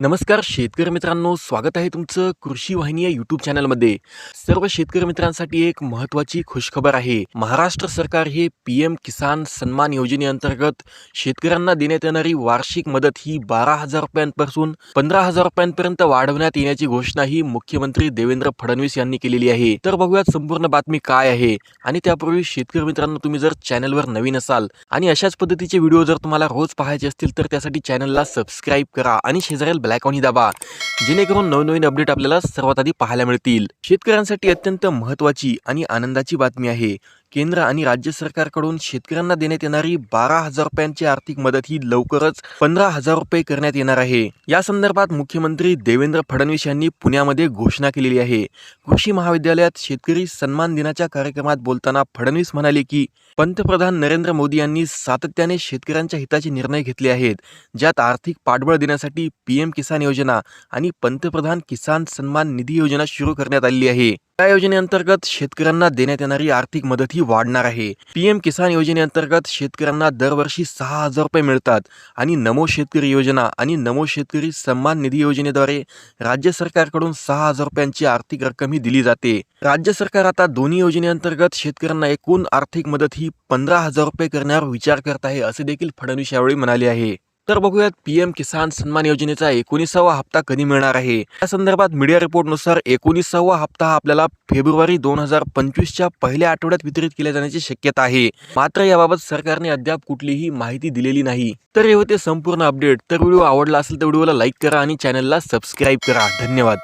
नमस्कार शेतकरी मित्रांनो. स्वागत आहे तुमचं कृषी वाहिनी या युट्यूब चॅनलमध्ये सर्व शेतकरी मित्रांसाठी एक महत्त्वाची खुशखबर आहे. महाराष्ट्र सरकार हे पी एम किसान सन्मान योजनेअंतर्गत शेतकऱ्यांना देण्यात येणारी वार्षिक मदत ही बारा हजार रुपयांपासून पंधरा हजार रुपयांपर्यंत वाढवण्यात येण्याची घोषणा ही मुख्यमंत्री देवेंद्र फडणवीस यांनी केलेली आहे. तर बघूयात संपूर्ण बातमी काय आहे. आणि त्यापूर्वी शेतकरी मित्रांनो तुम्ही जर चॅनलवर नवीन असाल आणि अशाच पद्धतीचे व्हिडिओ जर तुम्हाला रोज पाहायचे असतील तर त्यासाठी चॅनलला सबस्क्राईब करा आणि शेजारील ब्लॅकॉनही दाबा जेणेकरून नवनवीन अपडेट आपल्याला सर्वात आधी पाहायला मिळतील. शेतकऱ्यांसाठी अत्यंत महत्त्वाची आणि आनंदाची बातमी आहे. केंद्र आणि राज्य सरकारकडून शेतकऱ्यांना देण्यात येणारी बारा हजार रुपयांची आर्थिक मदत ही लवकरच पंधरा हजार रुपये करण्यात येणार आहे. या संदर्भात मुख्यमंत्री देवेंद्र फडणवीस यांनी पुण्यामध्ये घोषणा केलेली आहे. कृषी महाविद्यालयात शेतकरी सन्मान दिनाच्या कार्यक्रमात बोलताना फडणवीस म्हणाले की पंतप्रधान नरेंद्र मोदी यांनी सातत्याने शेतकऱ्यांच्या हिताचे निर्णय घेतले आहेत. ज्यात आर्थिक पाठबळ देण्यासाठी पी एम किसान योजना आणि पंतप्रधान किसान सन्मान निधी योजना सुरू करण्यात आलेली आहे. या योजनेअंतर्गत शेतकऱ्यांना देण्यात येणारी आर्थिक मदत ही वाढणार आहे. पीएम किसान योजनेअंतर्गत शेतकऱ्यांना दरवर्षी सहा हजार रुपये मिळतात आणि नमो शेतकरी योजना आणि नमो शेतकरी सन्मान निधी योजनेद्वारे राज्य सरकारकडून सहा हजार रुपयांची आर्थिक रक्कम ही दिली जाते. राज्य सरकार आता दोन्ही योजनेअंतर्गत शेतकऱ्यांना एकूण आर्थिक मदत ही पंधरा हजार रुपये करण्यावर विचार करत आहे असे देखील फडणवीस यावेळी म्हणाले आहे. तर बघूयात पीएम किसान सन्मान योजनेचा एकोणीसावा हप्ता कधी मिळणार आहे? या संदर्भात मीडिया रिपोर्टनुसार एकोणीसावा हप्ता हा आपल्याला फेब्रुवारी दोन हजार पंचवीसच्या पहिल्या आठवड्यात वितरित केल्या जाण्याची शक्यता आहे. मात्र याबाबत सरकारने अद्याप कुठलीही माहिती दिलेली नाही. तर हे होते संपूर्ण अपडेट. तर व्हिडिओ आवडला असेल तर व्हिडिओला लाईक करा आणि चॅनलला सबस्क्राईब करा. धन्यवाद.